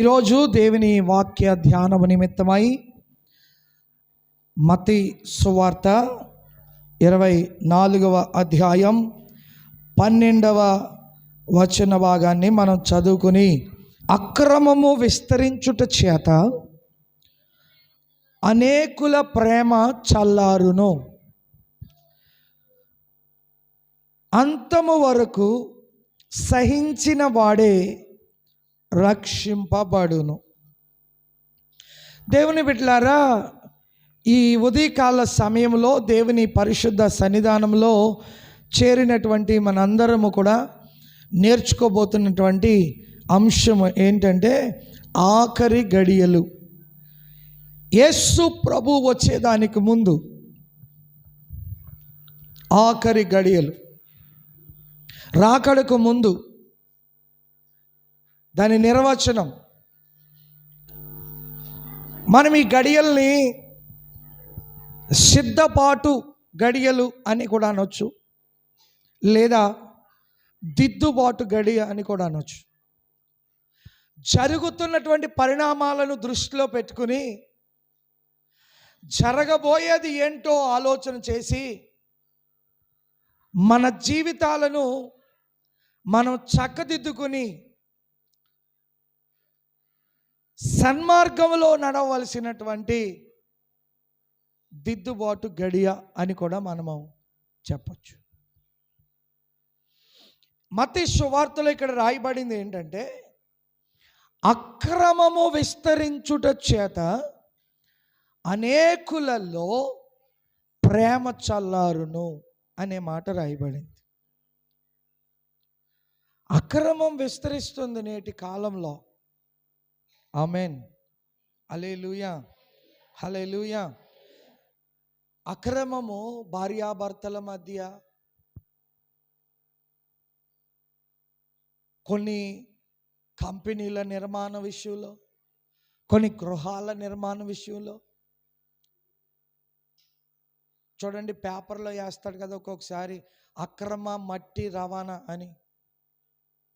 ఈరోజు దేవుని వాక్య ధ్యానము నిమిత్తమై మతి సువార్త ఇరవై నాలుగవ అధ్యాయం పన్నెండవ వచన భాగాన్ని మనం చదువుకుని అక్రమము విస్తరించుట చేత అనేకుల ప్రేమ చల్లారును. అంతము వరకు సహించిన వాడే రక్షింపబడును. దేవుని బిడ్డలారా ఈ ఉదయకాల సమయంలో దేవుని పరిశుద్ధ సన్నిధానంలో చేరినటువంటి మనందరము కూడా నేర్చుకోబోతున్నటువంటి అంశం ఏంటంటే ఆఖరి గడియలు. యేసు ప్రభు వచ్చేదానికి ముందు ఆఖరి గడియలు. రాకడకు ముందు దాని నిర్వచనం. మనం ఈ గడియల్ని సిద్ధపాటు గడియలు అని కూడా అనొచ్చు. లేదా దిద్దుబాటు గడియ అని కూడా అనొచ్చు. జరుగుతున్నటువంటి పరిణామాలను దృష్టిలో పెట్టుకుని జరగబోయేది ఏంటో ఆలోచన చేసి మన జీవితాలను మనం చక్కదిద్దుకుని సన్మార్గంలో నడవలసినటువంటి దిద్దుబాటు గడియ అని కూడా మనము చెప్పచ్చు. మతి శువార్తలో ఇక్కడ రాయబడింది ఏంటంటే అక్రమము విస్తరించుట చేత అనేకులలో ప్రేమ చల్లారును అనే మాట రాయబడింది. అక్రమం విస్తరిస్తుంది నేటి కాలంలో. ఆమెన్ అలే లూయా హలే లూయా అక్రమము భార్యాభర్తల మధ్య కొన్ని కంపెనీల నిర్మాణ విషయంలో కొన్ని గృహాల నిర్మాణ విషయంలో. చూడండి పేపర్లో వేస్తాడు కదా ఒక్కొక్కసారి అక్రమ మట్టి రవాణా అని.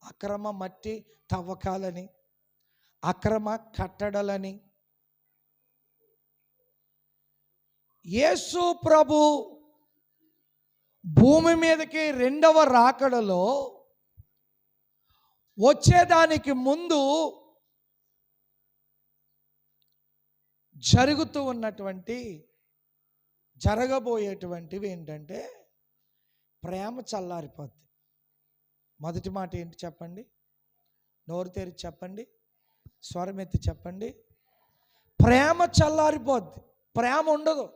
అక్రమ మట్టి తవ్వకాలని. అక్రమ కట్టడలని. యేసు ప్రభు భూమి మీదకి రెండవ రాకడలో వచ్చేదానికి ముందు జరుగుతూ ఉన్నటువంటి జరగబోయేటువంటివి ఏంటంటే ప్రేమ చల్లారిపోద్ది. మొదటి మాట ఏంటి చెప్పండి? నోరు తెరిచి చెప్పండి. స్వరం ఎత్తి చెప్పండి. ప్రేమ చల్లారిపోద్ది. ప్రేమ ఉండదు.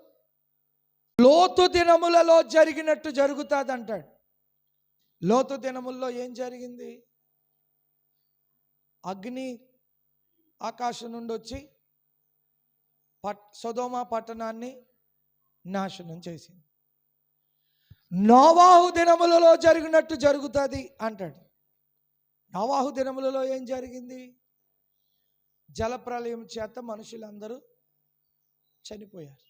లోతు దినములలో జరిగినట్టు జరుగుతుంది అంటాడు లోతు దినముల్లో ఏం జరిగింది? అగ్ని ఆకాశం నుండి వచ్చి పట్ సొదోమ పట్టణాన్ని నాశనం చేసింది. నోవాహు దినములలో జరిగినట్టు జరుగుతుంది అంటాడు. నోవాహు దినములలో ఏం జరిగింది? జలప్రలయం చేత మనుషులందరూ చనిపోయారు.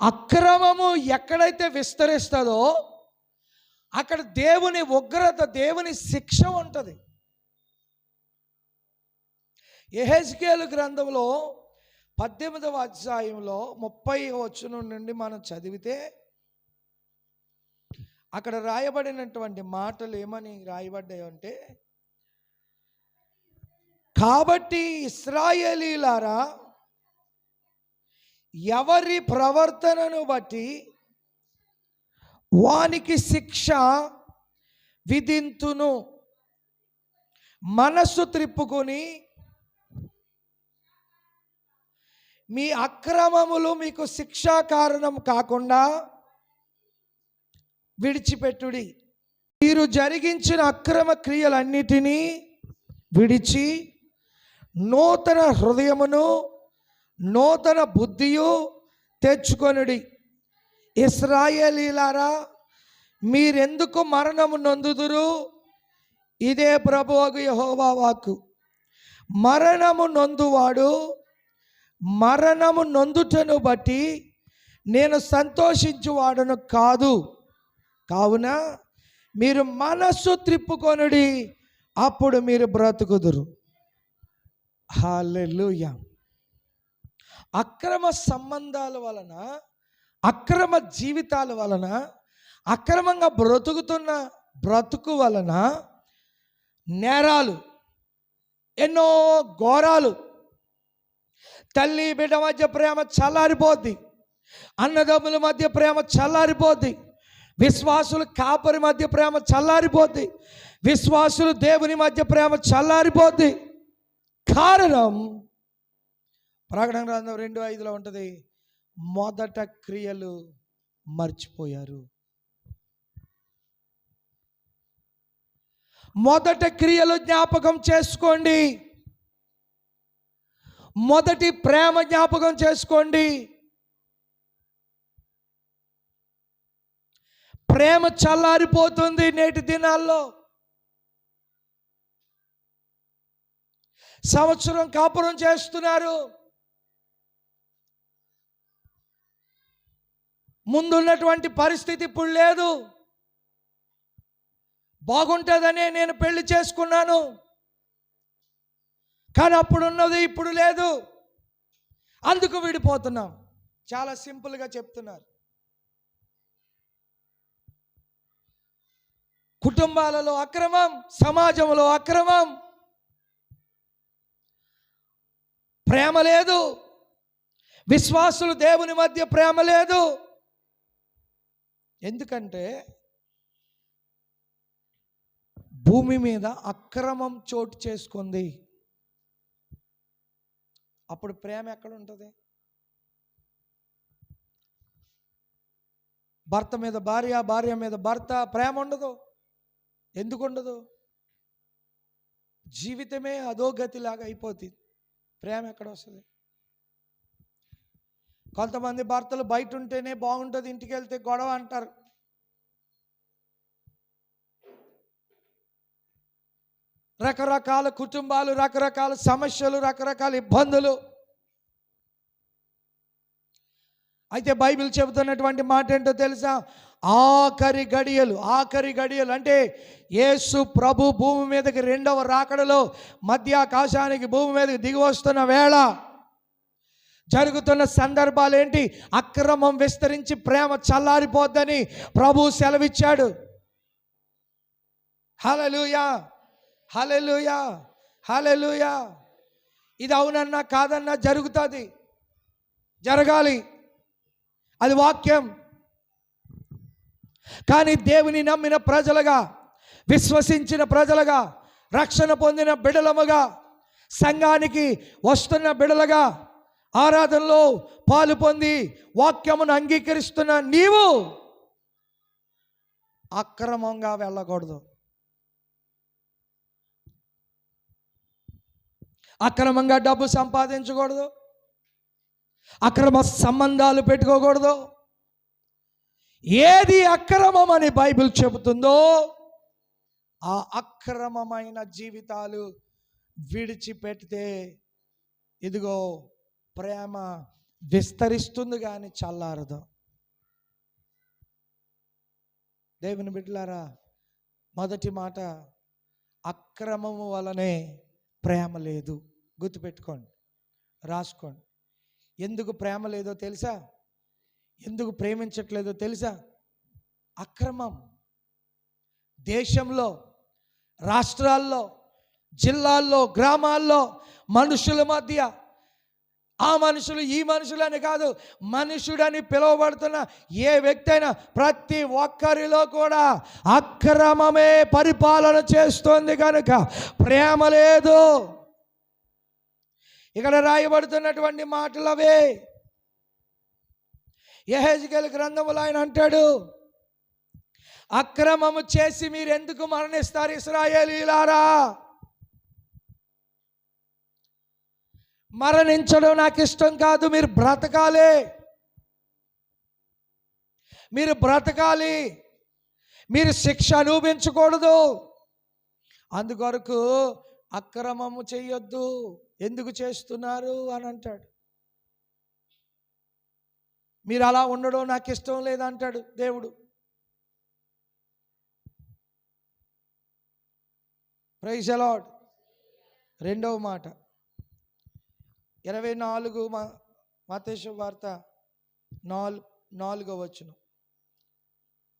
అక్రమము ఎక్కడైతే విస్తరిస్తుందో అక్కడ దేవుని ఉగ్రత దేవుని శిక్ష ఉంటుంది. ఎహెజ్కేలు గ్రంథంలో పద్దెనిమిదవ అధ్యాయంలో ముప్పై వచనం నుండి మనం చదివితే అక్కడ రాయబడినటువంటి మాటలు ఏమని రాయబడ్డాయంటే అంటే కాబట్టి ఇస్రాయేలీలారా ఎవరి ప్రవర్తనను బట్టి వానికి శిక్ష విధింతును. మనస్సు త్రిప్పుకొని మీ అక్రమములు మీకు శిక్షా కారణం కాకుండా విడిచిపెట్టుడి. మీరు జరిగించిన అక్రమ క్రియలన్నిటినీ విడిచి నూతన హృదయమును నూతన బుద్ధియు తెచ్చుకొనుడి. ఇస్రాయేలీలారా మీరెందుకు మరణము నొందుదురు? ఇదే ప్రభువగు యహోవా వాక్కు. మరణము నొందువాడు మరణము నొందుటను బట్టి నేను సంతోషించువాడను కాదు. కావున మీరు మనస్సు త్రిప్పుకొనుడి అప్పుడు మీరు బ్రతుకుదురు. హాలెలుయ. అక్రమ సంబంధాల వలన అక్రమ జీవితాల వలన అక్రమంగా బ్రతుకుతున్న బ్రతుకు వలన నేరాలు ఎన్నో ఘోరాలు. తల్లి బిడ్డ మధ్య ప్రేమ చల్లారిపోద్ది. అన్నదమ్ముల మధ్య ప్రేమ చల్లారిపోద్ది. విశ్వాసులు కాపరి మధ్య ప్రేమ చల్లారిపోద్ది. విశ్వాసులు దేవుని మధ్య ప్రేమ చల్లారిపోద్ది. కారణం ప్రకటన గ్రంథం రెండు ఐదులో ఉంటుంది. మొదట క్రియలు మర్చిపోయారు. మొదట క్రియలు జ్ఞాపకం చేసుకోండి. మొదటి ప్రేమ జ్ఞాపకం చేసుకోండి. ప్రేమ చల్లారిపోతుంది నేటి దినాల్లో. సంవత్సరం కాపురం చేస్తున్నారు. ముందున్నటువంటి పరిస్థితి ఇప్పుడు లేదు. బాగుంటుందనే నేను పెళ్ళి చేసుకున్నాను. కానీ అప్పుడు ఉన్నది ఇప్పుడు లేదు. అందుకు విడిపోతున్నాం. చాలా సింపుల్గా చెప్తున్నారు. కుటుంబాలలో అక్రమం సమాజంలో అక్రమం. ప్రేమ లేదు. విశ్వాసులు దేవుని మధ్య ప్రేమ లేదు. ఎందుకంటే భూమి మీద అక్రమం చోటు చేసుకుంది. అప్పుడు ప్రేమ ఎక్కడ ఉంటుంది భర్త మీద భార్య భార్య మీద భర్త ప్రేమ ఉండదు. ఎందుకు ఉండదు జీవితమే అధోగతిలాగా అయిపోతుంది. ప్రేమ ఎక్కడ వస్తుంది? కొంతమంది భర్తలు బయట ఉంటేనే బాగుంటుంది ఇంటికి వెళ్తే గొడవ అంటారు. రకరకాల కుటుంబాలు రకరకాల సమస్యలు రకరకాల ఇబ్బందులు. అయితే బైబిల్ చెబుతున్నటువంటి మాట ఏంటో తెలుసా? ఆఖరి గడియలు ఆఖరి గడియలు. అంటే యేసు ప్రభు భూమి మీదకి రెండవ రాకడలో మధ్యాకాశానికి భూమి మీదకి దిగి వస్తున్న వేళ జరుగుతున్న సందర్భాలు ఏంటి అక్రమం విస్తరించి ప్రేమ చల్లారిపోద్దని ప్రభు సెలవిచ్చాడు. హలలుయా హలలుయా హలలుయా ఇది అవునన్నా కాదన్నా జరుగుతుంది జరగాలి. అది వాక్యం. కానీ దేవుని నమ్మిన ప్రజలుగా విశ్వసించిన ప్రజలుగా రక్షణ పొందిన బిడలముగా సంఘానికి వస్తున్న బిడలుగా ఆరాధనలో పాలు పొంది వాక్యమును అంగీకరిస్తున్న నీవు అక్రమంగా వెళ్ళకూడదు. అక్రమంగా డబ్బు సంపాదించకూడదు. అక్రమ సంబంధాలు పెట్టుకోకూడదు. ఏది అక్రమం అని బైబిల్ చెబుతుందో ఆ అక్రమమైన జీవితాలు విడిచిపెడితే ఇదిగో ప్రేమ విస్తరిస్తుంది కానీ చల్లారదు. దేవుని బిడ్డలారా మొదటి మాట అక్రమము వలనే ప్రేమ లేదు. గుర్తుపెట్టుకోండి రాసుకోండి. ఎందుకు ప్రేమ లేదో తెలుసా? ఎందుకు ప్రేమించట్లేదో తెలుసా? అక్రమం. దేశంలో రాష్ట్రాల్లో జిల్లాల్లో గ్రామాల్లో మనుషుల మధ్య ఆ మనుషులు ఈ మనుషులు అని కాదు మనుషుడని పిలువబడుతున్న ఏ వ్యక్తి అయినా ప్రతి ఒక్కరిలో కూడా అక్రమమే పరిపాలన చేస్తోంది కనుక ప్రేమ లేదు. ఇక్కడ రాయబడుతున్నటువంటి మాటలు అవే యహెజ్గల్ గ్రంథములు ఆయన అంటాడు అక్రమము చేసి మీరు ఎందుకు మరణిస్తారు ఇస్రాయేలీలారా మరణించడం నాకు ఇష్టం కాదు మీరు బ్రతకాలి. మీరు బ్రతకాలి. మీరు శిక్ష అనుభవించకూడదు. అందుకొరకు అక్రమము చేయొద్దు. ఎందుకు చేస్తున్నారు? అని అంటాడు. మీరు అలా ఉండడం నాకు ఇష్టం లేదంటాడు దేవుడు. ప్రైజ్ అలాడ్ రెండవ మాట. ఇరవై నాలుగు మా మతేశ్వ వార్త నాలుగు నాలుగో వచ్చును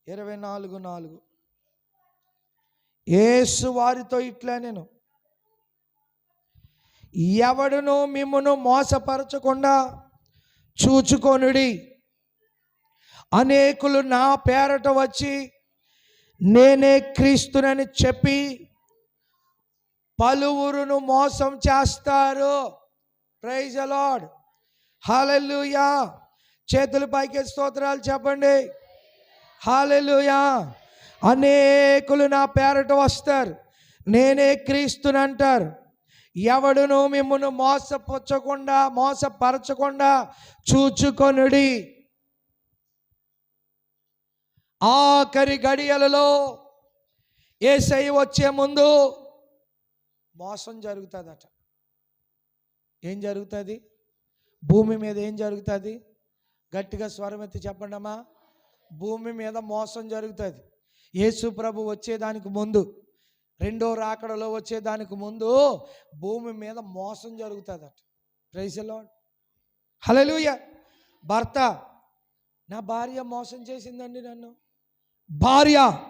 ఇరవై నాలుగు నాలుగు. ఏసు వారితో ఇట్లా నేను. ఎవడును మిమ్మును మోసపరచకుండా చూచుకొనుడి. అనేకులు నా పేరట వచ్చి నేనే క్రీస్తునని చెప్పి పలువురును మోసం చేస్తారు. ప్రైజ్ అలాడ్ హాలెల్లుయా చేతులు పైకి స్తోత్రాలు చెప్పండి. హాలెలుయా అనేకులు నా పేరట వస్తారు. నేనే క్రీస్తుని అంటారు ఎవడును మిమ్మల్ని మోసపుచ్చకుండా మోసపరచకుండా చూచుకొనుడి. ఆఖరి గడియలలో ఏసై వచ్చే ముందు మోసం జరుగుతుందట. ఏం జరుగుతుంది? భూమి మీద ఏం జరుగుతుంది? గట్టిగా స్వరం ఎత్తి చెప్పండమ్మా భూమి మీద మోసం జరుగుతుంది. యేసు ప్రభు వచ్చేదానికి ముందు రెండో రాకడలో వచ్చేదానికి ముందు భూమి మీద మోసం జరుగుతుందట. ప్రైజలో హలలుయ భర్త నా భార్య మోసం చేసిందండి నన్ను. భార్య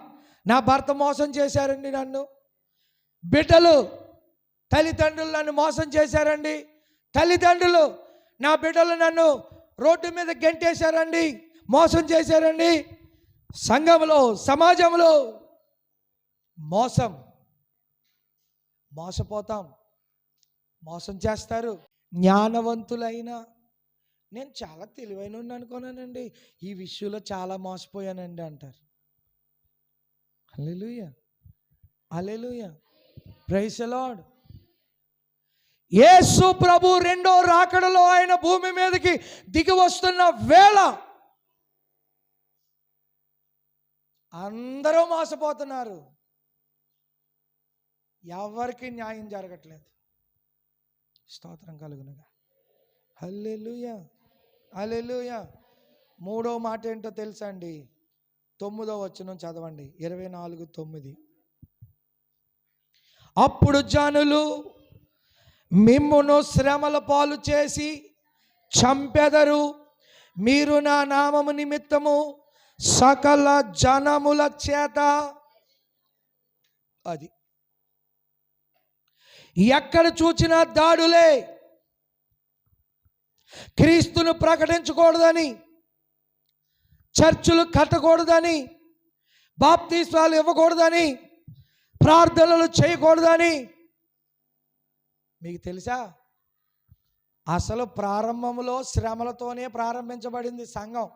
నా భర్త మోసం చేశారండి నన్ను. బిడ్డలు తల్లిదండ్రులు నన్ను మోసం చేశారండి. తల్లిదండ్రులు నా బిడ్డలు నన్ను రోడ్డు మీద గెంటేశారండి మోసం చేశారండి. సంఘంలో సమాజంలో మోసం. మోసపోతాం. మోసం చేస్తారు. జ్ఞానవంతులైన నేను చాలా తెలివైన అనుకున్నానండి. ఈ విషయంలో చాలా మోసపోయానండి అంటారు. Hallelujah hallelujah praise lord Yesu ప్రభు రెండో రాకడలో ఆయన భూమి మీదకి దిగి వస్తున్న వేళ అందరూ మోసపోతున్నారు. ఎవరికి న్యాయం జరగట్లేదు. స్తోత్రం కలుగునుగా. హల్లెలూయ హల్లెలూయ మూడో మాట ఏంటో తెలుసా అండి? తొమ్మిదో వచ్చిన చదవండి. ఇరవై నాలుగు తొమ్మిది. అప్పుడు జనులు మిమ్మును శ్రమల పాలు చేసి చంపెదరు. మీరు నా నామము నిమిత్తము సకల జనముల చేత అది. ఎక్కడ చూచినా దాడులే. క్రీస్తును ప్రకటించకూడదని చర్చులు కట్టకూడదని బాప్తీస్వాలు ఇవ్వకూడదని ప్రార్థనలు చేయకూడదని. మీకు తెలుసా? అసలు ప్రారంభంలో శ్రమలతోనే ప్రారంభించబడింది సంఘం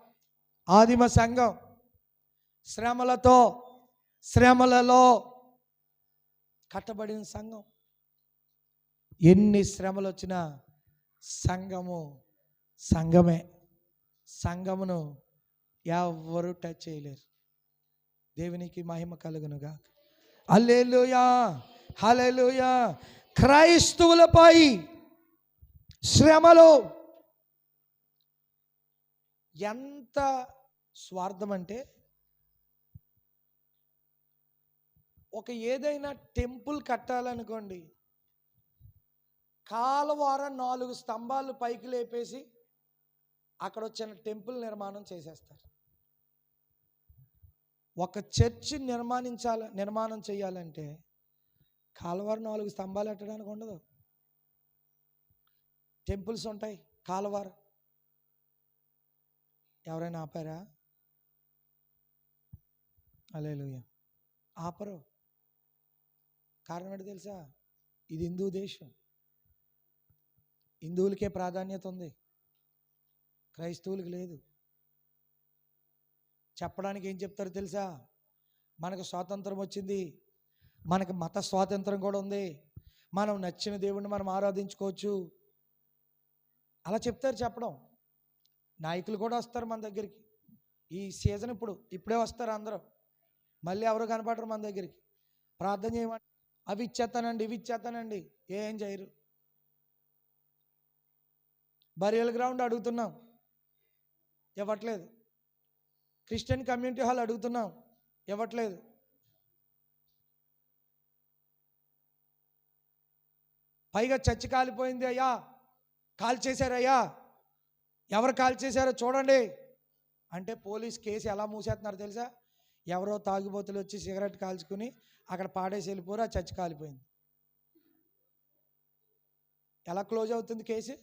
ఆదిమ సంఘం. శ్రమలతో శ్రమలలో కట్టబడిన సంఘం. ఎన్ని శ్రమలు వచ్చినా సంఘము సంఘమే. సంఘమును ఎవరు టచ్ చేయలేరు. దేవునికి మహిమ కలుగునుగా అల్లెలుయా హలెలుయా క్రైస్తవులపై శ్రమలో ఎంత స్వార్థం అంటే ఒక ఏదైనా టెంపుల్ కట్టాలనుకోండి కాలవారం నాలుగు స్తంభాలు పైకి లేపేసి అక్కడ వచ్చిన టెంపుల్ నిర్మాణం చేసేస్తారు. ఒక చర్చ్ నిర్మాణించాల నిర్మాణం చేయాలంటే కాలువారు నాలుగు స్తంభాలు ఎట్టడానికి ఉండదు. టెంపుల్స్ ఉంటాయి కాలువారు. ఎవరైనా ఆపారా? అలేలుయ్య ఆపరు. కారణం ఏంటి తెలుసా? ఇది హిందూ దేశం. హిందువులకే ప్రాధాన్యత ఉంది. క్రైస్తవులకు లేదు. చెప్పడానికి ఏం చెప్తారు తెలుసా? మనకు స్వాతంత్రం వచ్చింది. మనకు మత స్వాతంత్రం కూడా ఉంది. మనం నచ్చిన దేవుణ్ణి మనం ఆరాధించుకోవచ్చు. అలా చెప్తారు చెప్పడం. నాయకులు కూడా వస్తారు మన దగ్గరికి. ఈ సీజన్ ఇప్పుడు ఇప్పుడే వస్తారు అందరూ. మళ్ళీ ఎవరు కనపడరు మన దగ్గరికి. ప్రార్థన చేయమని అవి ఇచ్చేస్తానండి ఇవి ఇచ్చేస్తానండి. ఏం చేయరు. బరియల్ గ్రౌండ్ అడుగుతున్నాం. ఇవ్వట్లేదు. క్రిస్టియన్ కమ్యూనిటీ హాల్ అడుగుతున్నాం. ఇవ్వట్లేదు. పైగా చర్చి కాలిపోయింది అయ్యా. కాల్ చేశారయ్యా. ఎవరు కాల్ చేశారో చూడండి. అంటే పోలీస్ కేసు ఎలా మూసేస్తున్నారు తెలుసా? ఎవరో తాగుబోతులు వచ్చి సిగరెట్ కాల్చుకుని అక్కడ పాడేసి వెళ్ళిపోరు ఆ చచ్చి కాలిపోయింది. ఎలా క్లోజ్ అవుతుంది కేసు?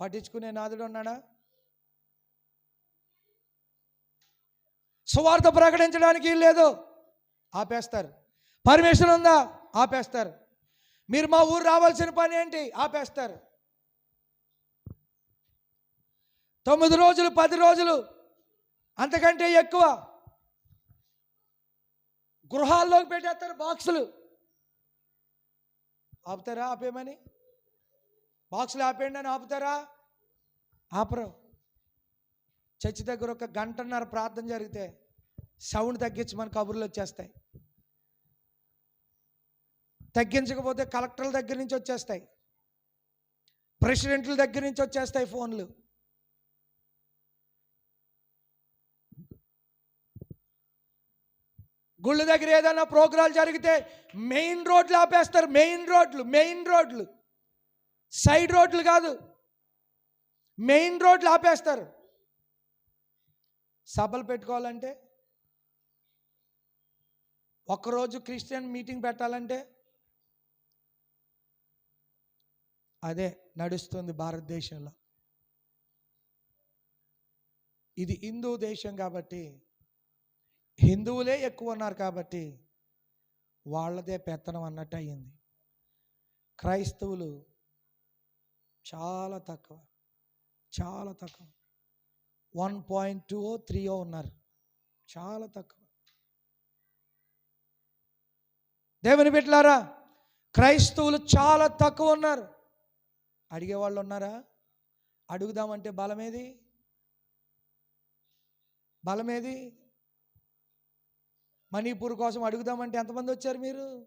పట్టించుకునే నాదుడు ఉన్నాడా? సువార్త ప్రకటించడానికి లేదు. ఆపేస్తారు. పర్మిషన్ ఉందా? ఆపేస్తారు. మీరు మా ఊరు రావాల్సిన పని ఏంటి? ఆపేస్తారు. తొమ్మిది రోజులు పది రోజులు అంతకంటే ఎక్కువ గృహాల్లోకి పెట్టేస్తారు బాక్సులు. ఆపుతారా ఆపేమని బాక్సులు ఆపేయండి అని ఆపుతారా? ఆపరు. చర్చి దగ్గర ఒక గంటన్నర ప్రార్థన జరిగితే సౌండ్ తగ్గించమని కబుర్లు వచ్చేస్తాయి. తగ్గించకపోతే కలెక్టర్ల దగ్గర నుంచి వచ్చేస్తాయి. ప్రెసిడెంట్ల దగ్గర నుంచి వచ్చేస్తాయి ఫోన్లు. గుళ్ళ దగ్గర ఏదైనా ప్రోగ్రాలు జరిగితే మెయిన్ రోడ్లు ఆపేస్తారు. మెయిన్ రోడ్లు మెయిన్ రోడ్లు. సైడ్ రోడ్లు కాదు. మెయిన్ రోడ్లు ఆపేస్తారు. సభలు పెట్టుకోవాలంటే? ఒకరోజు క్రిస్టియన్ మీటింగ్ పెట్టాలంటే? అదే నడుస్తుంది భారతదేశంలో. ఇది హిందూ దేశం కాబట్టి హిందువులే ఎక్కువ ఉన్నారు కాబట్టి వాళ్ళదే పెత్తనం అన్నట్టు అయ్యింది. క్రైస్తవులు చాలా తక్కువ చాలా తక్కువ. వన్ పాయింట్ టూ త్రీ ఉన్నారు. చాలా తక్కువ. దేవుని బిడ్డలారా క్రైస్తవులు చాలా తక్కువ ఉన్నారు. అడిగేవాళ్ళు ఉన్నారా? అడుగుదామంటే బలమేది? బలమేది? మణిపూర్ కోసం అడుగుదామంటే ఎంతమంది వచ్చారు మీరు?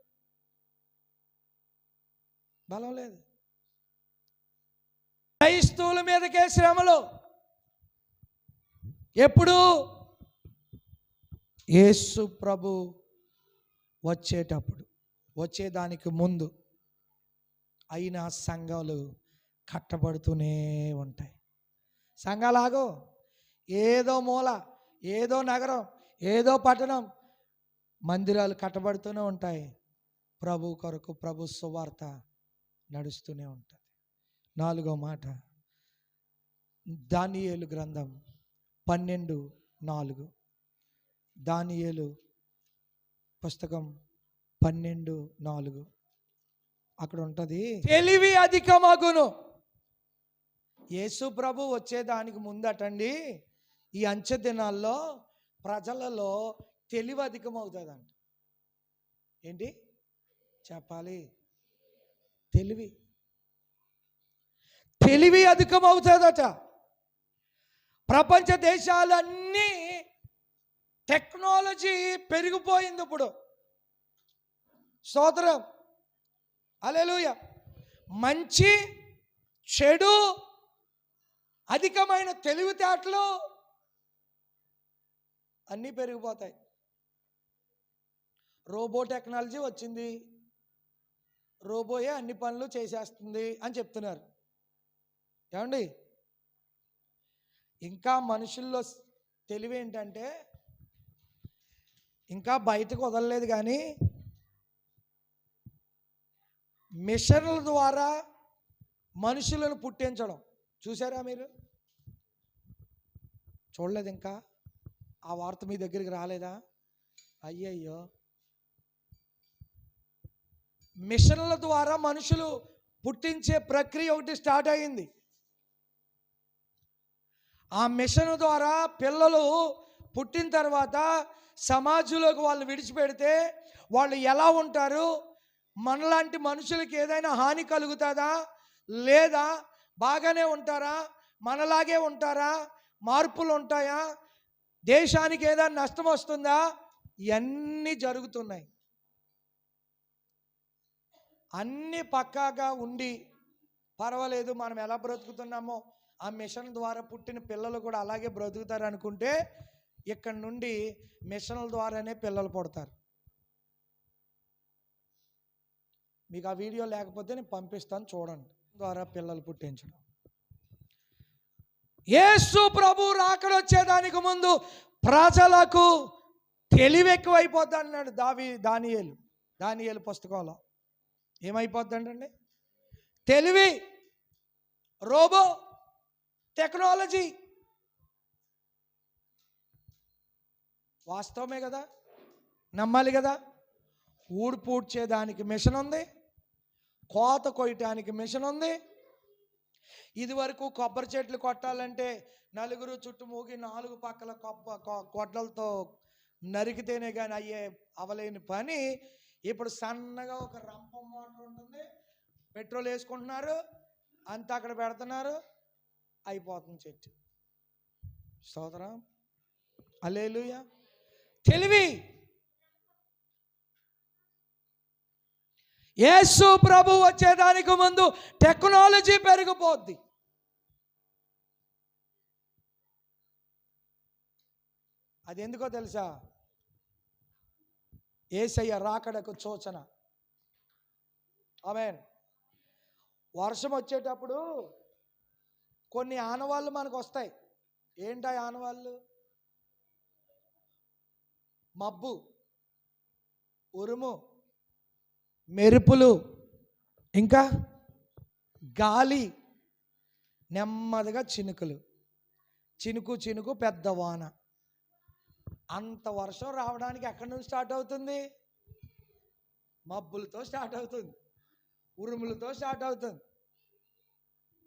బలం లేదు. క్రైస్తవుల మీదకే శ్రమలు. ఎప్పుడు? యేసు ప్రభు వచ్చేటప్పుడు వచ్చేదానికి ముందు అయిన సంఘాలు కట్టబడుతూనే ఉంటాయి. సంఘాలాగో ఏదో మూల ఏదో నగరం ఏదో పట్టణం మందిరాలు కట్టబడుతూనే ఉంటాయి. ప్రభు కొరకు ప్రభు సువార్త నడుస్తూనే ఉంటుంది. నాలుగో మాట దానియేలు గ్రంథం పన్నెండు నాలుగు. దానియేలు పుస్తకం పన్నెండు నాలుగు. అక్కడ ఉంటుంది తెలివి అధికమగును. యేసు ప్రభు వచ్చేదానికి ముందటండి ఈ అంచె దినాల్లో ప్రజలలో తెలివి అధికమవుతుందంట. ఏంటి? చెప్పాలి. తెలివి. తెలివి అధికమవుతుందట. ప్రపంచ దేశాలన్నీ టెక్నాలజీ పెరిగిపోయింది ఇప్పుడు. స్తోత్రం అలెలుయ మంచి చెడు అధికమైన తెలివితేటలు అన్నీ పెరిగిపోతాయి. రోబో టెక్నాలజీ వచ్చింది. రోబోయే అన్ని పనులు చేసేస్తుంది అని చెప్తున్నారు. ఏమండి? ఇంకా మనుషుల్లో తెలివి ఏంటంటే ఇంకా బయటకు వదలలేదు కానీ మిషన్ల ద్వారా మనుషులను పుట్టించడం. చూసారా మీరు? చూడలేదు ఇంకా. ఆ వార్త మీ దగ్గరికి రాలేదా? అయ్యయ్యో. మిషన్ల ద్వారా మనుషులు పుట్టించే ప్రక్రియ ఒకటి స్టార్ట్ అయింది ఆ మిషన్ ద్వారా పిల్లలు పుట్టిన తర్వాత సమాజంలోకి వాళ్ళు విడిచిపెడితే వాళ్ళు ఎలా ఉంటారు? మనలాంటి మనుషులకి ఏదైనా హాని కలుగుతుందా? లేదా బాగానే ఉంటారా? మనలాగే ఉంటారా? మార్పులు ఉంటాయా? దేశానికి ఏదైనా నష్టం వస్తుందా? ఇవన్నీ జరుగుతున్నాయి. అన్నీ పక్కాగా ఉండి పర్వాలేదు మనం ఎలా బ్రతుకుతున్నామో ఆ మిషన్ ద్వారా పుట్టిన పిల్లలు కూడా అలాగే బ్రతుకుతారు అనుకుంటే ఇక్కడ నుండి మిషన్ల ద్వారానే పిల్లలు పుడతారు. మీకు ఆ వీడియో లేకపోతే నేను పంపిస్తాను చూడండి. ద్వారా పిల్లలు పుట్టించడం. యేసు ప్రభు రాకడొచ్చేదానికి ముందు ప్రజలకు తెలివి ఎక్కువైపోద్ది అన్నాడు దావి దానియేలు. దానియేలు పుస్తకంలో. ఏమైపోద్దండి తెలివి రోబో టెక్నాలజీ. వాస్తవమే కదా? నమ్మాలి కదా? ఊడు పూడ్చేదానికి మిషన్ ఉంది. కోత కొయ్యటానికి మిషన్ ఉంది. ఇది వరకు కొబ్బరి చెట్లు కొట్టాలంటే నలుగురు చుట్టుమూగి నాలుగు పక్కల కొబ్బ కొ- నరికితేనే కానీ అయ్యే అవలేని పని. ఇప్పుడు సన్నగా ఒక రంపం మోటార్ ఉంటుంది. పెట్రోల్ వేసుకుంటున్నారు. అంతా అక్కడ పెడుతున్నారు. అయిపోతుంది చెట్టు. స్తోత్రం. అలేలుయ తెలివి. యేసు ప్రభు వచ్చేదానికి ముందు టెక్నాలజీ పెరిగిపోద్ది. అది ఎందుకో తెలుసా? ఏసయ్య రాకడకు సూచన. ఆమె వర్షం వచ్చేటప్పుడు కొన్ని ఆనవాళ్ళు మనకు వస్తాయి ఏంటి ఆనవాళ్ళు? మబ్బు ఉరుము మెరుపులు ఇంకా గాలి నెమ్మదిగా చినుకులు. చినుకు చినుకు పెద్ద వాన. అంత వర్షం రావడానికి ఎక్కడి నుంచి స్టార్ట్ అవుతుంది? మబ్బులతో స్టార్ట్ అవుతుంది. ఉరుములతో స్టార్ట్ అవుతుంది.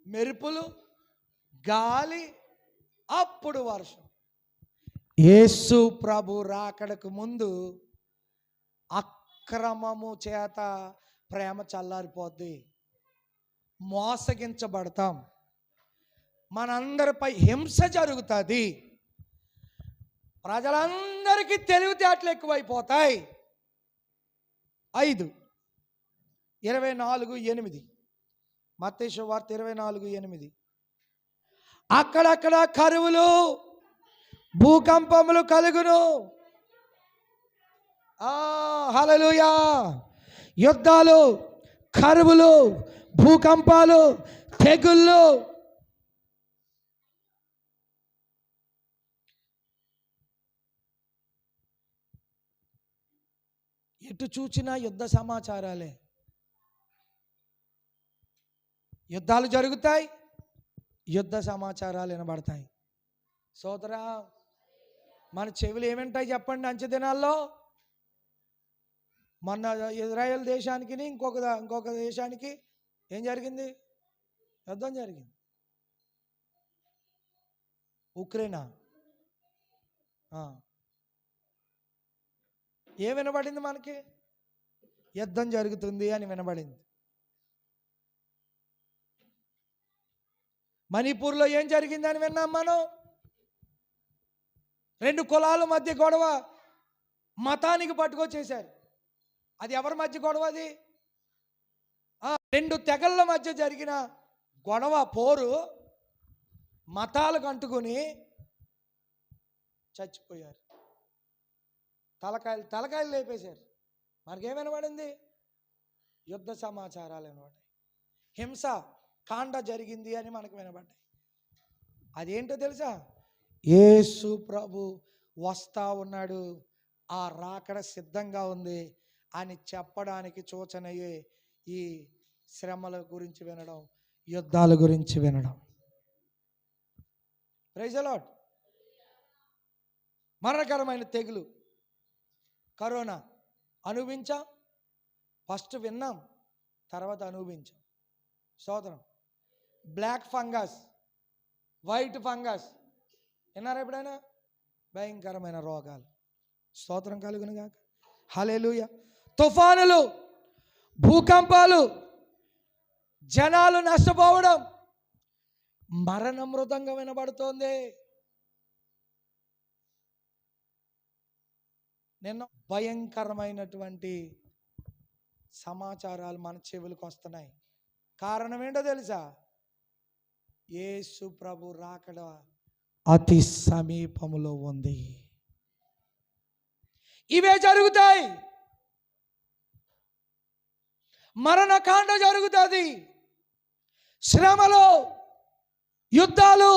మెరుపులు గాలి అప్పుడు వర్షం. యేసు ప్రభు రాకడకు ముందు అక్రమము చేత ప్రేమ చల్లారిపోద్ది. మోసగించబడతాం. మనందరిపై హింస జరుగుతుంది. ప్రజలందరికీ తెలివితేటలు ఎక్కువైపోతాయి. ఐదు ఇరవై నాలుగు ఎనిమిది. మత్తేశ్వ వార్త ఇరవై నాలుగు ఎనిమిది. అక్కడక్కడ కరువులు భూకంపములు కలుగును. హలలుయా యుద్ధాలు కరువులు భూకంపాలు తెగుళ్ళు. ఎటు చూచినా యుద్ధ సమాచారాలే. యుద్ధాలు జరుగుతాయి యుద్ధ సమాచారాలు వినబడతాయి. సోదరా మన చెవులు ఏమింటాయి చెప్పండి అంచె దినాల్లో? మొన్న ఇజ్రాయెల్ దేశానికి ఇంకొక ఇంకొక దేశానికి ఏం జరిగింది? యుద్ధం జరిగింది. ఉక్రెయినా? ఏ వినబడింది మనకి? యుద్ధం జరుగుతుంది అని వినబడింది. మణిపూర్లో ఏం జరిగిందని విన్నాం మనం? రెండు కులాల మధ్య గొడవ మతానికి పట్టుకొచ్చేశారు. అది ఎవరి మధ్య గొడవ అది? రెండు తెగళ్ళ మధ్య జరిగిన గొడవ పోరు మతాలకు అంటుకుని చచ్చిపోయారు. తలకాయలు తలకాయలు లేపేశారు. మనకేమనబడింది వినబడింది? యుద్ధ సమాచారాలు వినబడ్డాయి. హింస కాండ జరిగింది అని మనకు వినబడ్డాయి. అదేంటో తెలుసా? యేసు ప్రభు వస్తా ఉన్నాడు. ఆ రాకడ సిద్ధంగా ఉంది అని చెప్పడానికి సూచనయే ఈ శ్రమల గురించి వినడం యుద్ధాల గురించి వినడం. ప్రైజలాట్ మరణకరమైన తెగులు. కరోనా. అనుభవించాం. ఫస్ట్ విన్నాం. తర్వాత అనుభవించాం. సోదరం బ్లాక్ ఫంగస్ వైట్ ఫంగస్ విన్నారా ఎప్పుడైనా? భయంకరమైన రోగాలు. స్తోత్రం కలుగును గాక హలేలుయ తుఫానులు భూకంపాలు జనాలు నష్టపోవడం. మరణ మృతంగా వినబడుతోంది. నిన్న భయంకరమైనటువంటి సమాచారాలు మన చెవులకు వస్తున్నాయి. కారణం ఏంటో తెలుసా? యేసు ప్రభు రాకడ అతి సమీపములో ఉంది. ఇవే జరుగుతాయి. మరణకాండ జరుగుతుంది. శ్రమలు యుద్ధాలు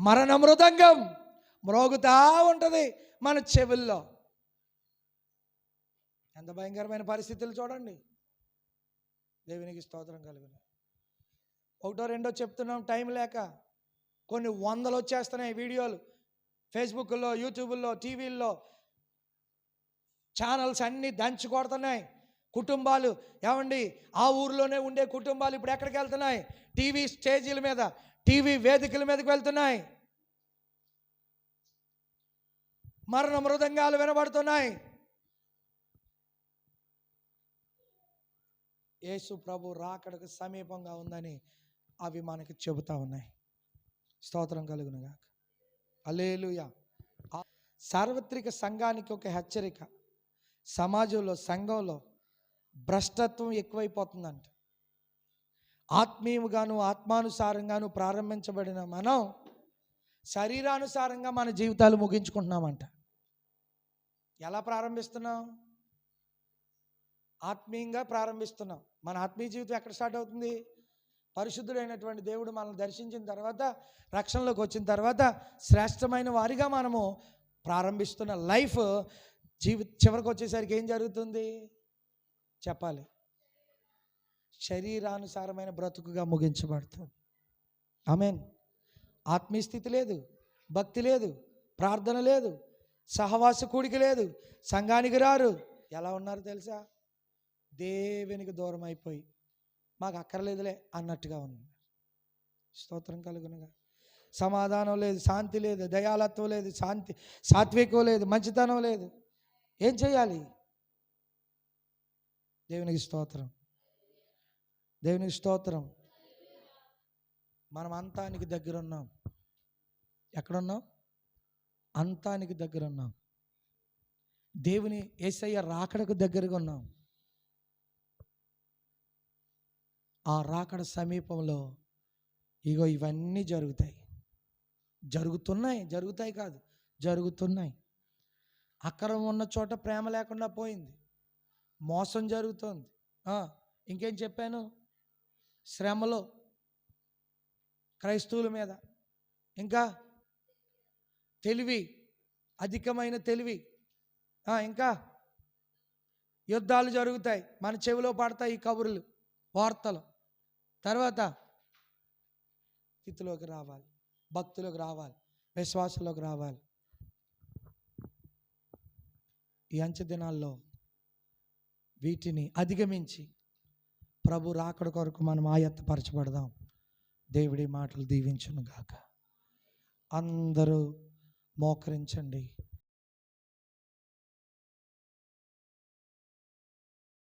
మరణ మృదంగం మ్రోగుతా ఉంటుంది మన చెవుల్లో. ఎంత భయంకరమైన పరిస్థితులు చూడండి. దేవునికి స్తోత్రం కలుగును ఒకటో రెండో చెప్తున్నాం టైం లేక. కొన్ని వందలు వచ్చేస్తున్నాయి వీడియోలు. ఫేస్బుక్లో యూట్యూబ్లో టీవీల్లో. ఛానల్స్ అన్నీ దంచి కొడుతున్నాయి. కుటుంబాలు ఏమండి ఆ ఊర్లోనే ఉండే కుటుంబాలు ఇప్పుడు ఎక్కడికి వెళ్తున్నాయి? టీవీ స్టేజీల మీద టీవీ వేదికల మీదకి వెళ్తున్నాయి. మరణ మృదంగాలు వినబడుతున్నాయి. యేసు ప్రభు రాకడకు సమీపంగా ఉందని అవి మనకి చెబుతా ఉన్నాయి. స్తోత్రం కలుగునుగాక అలేలుయ సార్వత్రిక సంఘానికి ఒక హెచ్చరిక. సమాజంలో సంఘంలో భ్రష్టత్వం ఎక్కువైపోతుందంట. ఆత్మీయముగాను ఆత్మానుసారంగాను ప్రారంభించబడిన మనం శరీరానుసారంగా మన జీవితాలు ముగించుకుంటున్నామంట. ఎలా ప్రారంభిస్తున్నాం? ఆత్మీయంగా ప్రారంభిస్తున్నాం. మన ఆత్మీయ జీవితం ఎక్కడ స్టార్ట్ అవుతుంది? పరిశుద్ధుడైనటువంటి దేవుడు మనల్ని దర్శించిన తర్వాత రక్షణలోకి వచ్చిన తర్వాత శ్రేష్టమైన వారిగా మనము ప్రారంభిస్తున్న లైఫ్ జీవి చివరికి వచ్చేసరికి ఏం జరుగుతుంది? చెప్పాలి. శరీరానుసారమైన బ్రతుకుగా ముగించబడుతుంది. ఆమెన్. ఆత్మీయ స్థితి లేదు భక్తి లేదు ప్రార్థన లేదు సహవాస కూడిక లేదు సంఘానికి రారు. ఎలా ఉన్నారు తెలుసా? దేవునికి దూరం అయిపోయి మాకు అక్కర్లేదులే అన్నట్టుగా ఉంది స్తోత్రం కలుగునుగా. సమాధానం లేదు శాంతి లేదు దయాలత్వం లేదు శాంతి సాత్వికం లేదు మంచితనం లేదు. ఏం చేయాలి? దేవునికి స్తోత్రం. దేవునికి స్తోత్రం. మనం అంతానికి దగ్గర ఉన్నాం ఎక్కడున్నాం? అంతానికి దగ్గర ఉన్నాం దేవుని ఏసయ్య రాకడకు దగ్గరగా ఉన్నాం. ఆ రాకడ సమీపంలో ఇగో ఇవన్నీ జరుగుతాయి. జరుగుతున్నాయి జరుగుతాయి కాదు జరుగుతున్నాయి. అక్రమం ఉన్న చోట ప్రేమ లేకుండా పోయింది. మోసం జరుగుతోంది. ఇంకేం చెప్పాను? శ్రమలో క్రైస్తవుల మీద. ఇంకా తెలివి అధికమైన తెలివి. ఇంకా యుద్ధాలు జరుగుతాయి. మన చెవిలో పడతాయి ఈ కబుర్లు వార్తలు. తర్వాత స్థితిలోకి రావాలి భక్తులకు రావాలి విశ్వాసంలోకి రావాలి. ఈ అంచె దినాల్లో వీటిని అధిగమించి ప్రభు రాకడ కొరకు మనం ఆయత్తపరచబడదాం. దేవుడి మాటలు దీవించును గాక అందరూ మోకరించండి.